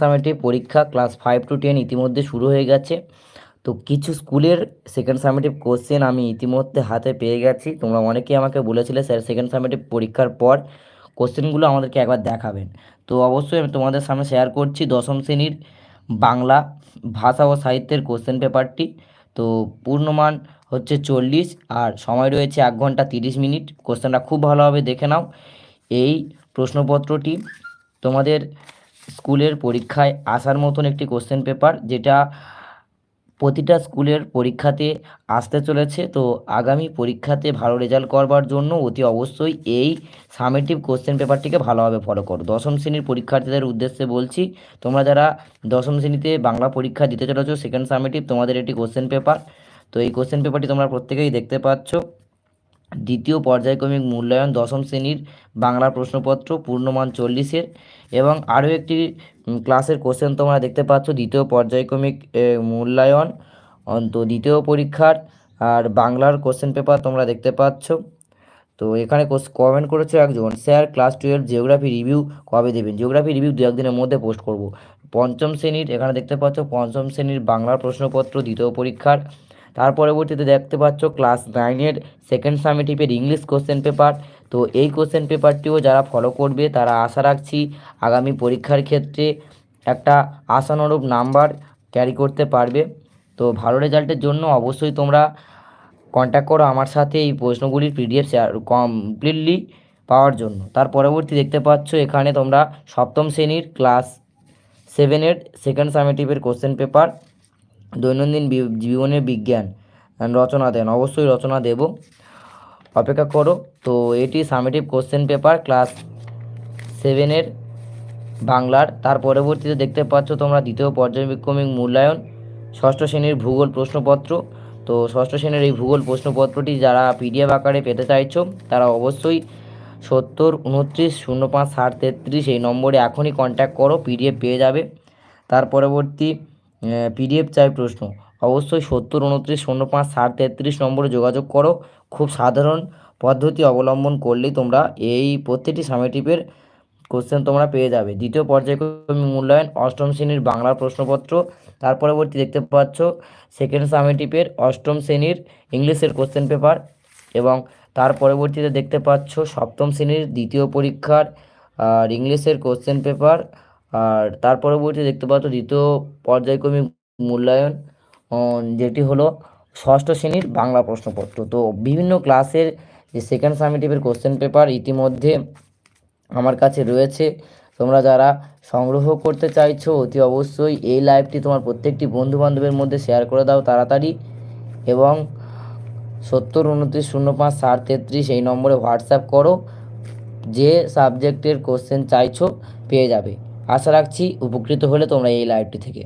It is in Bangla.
সামেটিভ পরীক্ষা ক্লাস ফাইভ টু টেন ইতিমধ্যে শুরু হয়ে গেছে। তো কিছু স্কুলের সেকেন্ড সামেটিভ কোশ্চেন আমি ইতিমধ্যে হাতে পেয়ে গেছি। তোমরা অনেকেই আমাকে বলেছিলে, স্যার সেকেন্ড সামেটিভ পরীক্ষার পর কোশ্চেনগুলো আমাদেরকে একবার দেখাবেন। তো অবশ্যই আমি তোমাদের সামনে শেয়ার করছি দশম শ্রেণির বাংলা ভাষা ও সাহিত্যের কোশ্চেন পেপারটি তো পূর্ণমান হচ্ছে চল্লিশ, আর সময় রয়েছে এক ঘণ্টা তিরিশ মিনিট। কোশ্চেনটা খুব ভালোভাবে দেখে নাও। এই প্রশ্নপত্রটি তোমাদের স্কুলের পরীক্ষায় আসার মতন একটি কোশ্চেন পেপার যেটা প্রতিটা স্কুলের পরীক্ষাতে আসতে চলেছে। তো আগামী পরীক্ষাতে ভালো রেজাল্ট করবার জন্য অতি অবশ্যই এই সামেটিভ কোশ্চেন পেপারটিকে ভালোভাবে ফলো করো। দশম শ্রেণির পরীক্ষার্থীদের উদ্দেশ্যে বলছি, তোমরা যারা দশম শ্রেণীতে বাংলা পরীক্ষা দিতে চলেছো সেকেন্ড সামেটিভ তোমাদের একটি কোশ্চেন পেপার তো এই কোশ্চেন পেপারটি তোমরা প্রত্যেকেই দেখতে পাচ্ছ। দ্বিতীয় পর্যায়ক্রমিক মূল্যায়ন দশম শ্রেণির বাংলা প্রশ্নপত্র পূর্ণমান চল্লিশের এবং আরও একটি ক্লাসের কোশ্চেন তোমরা দেখতে পাচ্ছ। দ্বিতীয় পর্যায়ক্রমিক মূল্যায়ন অন্ত দ্বিতীয় পরীক্ষার আর বাংলার কোশ্চেন পেপার তোমরা দেখতে পাচ্ছ। তো এখানে কমেন্ট করেছে একজন, sir class twelve geography review কবে দেবেন? জিওগ্রাফি রিভিউ দু একদিনের মধ্যে পোস্ট করব। পঞ্চম শ্রেণির, এখানে দেখতে পাচ্ছ, পঞ্চম শ্রেণির বাংলার প্রশ্নপত্র দ্বিতীয় পরীক্ষার তার পরবর্তীতে দেখতে পাচ্ছ ক্লাস নাইনের সেকেন্ড সামেটিভের ইংলিশ কোশ্চেন পেপার তো এই কোশ্চেন পেপারটিও যারা ফলো করবে, তারা আশা রাখছি আগামী পরীক্ষার ক্ষেত্রে একটা আশানুরূপ নাম্বার ক্যারি করতে পারবে। তো ভালো রেজাল্টের জন্য অবশ্যই তোমরা কন্ট্যাক্ট করো আমার সাথে এই প্রশ্নগুলির পিডিএফ শেয়ার কমপ্লিটলি পাওয়ার জন্য। তার পরবর্তী দেখতে পাচ্ছ এখানে তোমরা সপ্তম শ্রেণির ক্লাস সেভেনের সেকেন্ড সামেটিভের কোশ্চেন পেপার দৈনন্দিন জীবনের বিজ্ঞান রচনা দেন। অবশ্যই রচনা দেব। অপেক্ষা করো। তো এটি সামেটিভ কোশ্চেন পেপার ক্লাস সেভেনের বাংলার। তার পরবর্তীতে দেখতে পাচ্ছ তোমরা দ্বিতীয় পর্যায়ক্রমিক মূল্যায়ন, ষষ্ঠ শ্রেণির ভূগোল প্রশ্নপত্র। তো ষষ্ঠ শ্রেণির এই ভূগোল প্রশ্নপত্রটি যারা পিডিএফ আকারে পেতে চাইছো, তারা অবশ্যই সত্তর, উনত্রিশ, শূন্য পাঁচ, ষাট, তেত্রিশ এই নম্বরে এখনই কন্ট্যাক্ট করো। পিডিএফ পেয়ে যাবে। তার পরবর্তী পিডিএফ চাই প্রশ্ন। অবশ্যই সত্তর উনত্রিশ শূন্য পাঁচ, ষাট, তেত্রিশ নম্বরে যোগাযোগ করো। খুব সাধারণ পদ্ধতি অবলম্বন করলেই তোমরা এই প্রত্যেকটি সামেটিভের কোশ্চেন তোমরা পেয়ে যাবে। দ্বিতীয় পর্যায়ক্রমিক মূল্যায়ন, অষ্টম শ্রেণির বাংলার প্রশ্নপত্র, তার পরবর্তী দেখতে পাচ্ছ সেকেন্ড সামেটিভের অষ্টম শ্রেণির ইংলিশের কোশ্চেন পেপার এবং তার পরবর্তীতে দেখতে পাচ্ছ সপ্তম শ্রেণির দ্বিতীয় পরীক্ষার, আর ইংলিশের কোশ্চেন পেপার আর তার পরবর্তী দেখতে পাচ্ছ দ্বিতীয় পর্যায়ক্রমিক মূল্যায়ন যেটি হলো ষষ্ঠ শ্রেণির বাংলা প্রশ্নপত্র। তো বিভিন্ন ক্লাসের যে সেকেন্ড সামেটিভের কোশ্চেন পেপার ইতিমধ্যে আমার কাছে রয়েছে। তোমরা যারা সংগ্রহ করতে চাইছো, অতি অবশ্যই এই লাইভটি তোমার প্রত্যেকটি বন্ধু বান্ধবের মধ্যে শেয়ার করে দাও তাড়াতাড়ি। এবং সত্তর উনত্রিশ শূন্য পাঁচ ষাট তেত্রিশ এই নম্বরে হোয়াটসঅ্যাপ করো, যে সাবজেক্টের কোশ্চেন চাইছো পেয়ে যাবে। আশা রাখছি উপকৃত হলে তোমরা এই লাইভটি থেকে।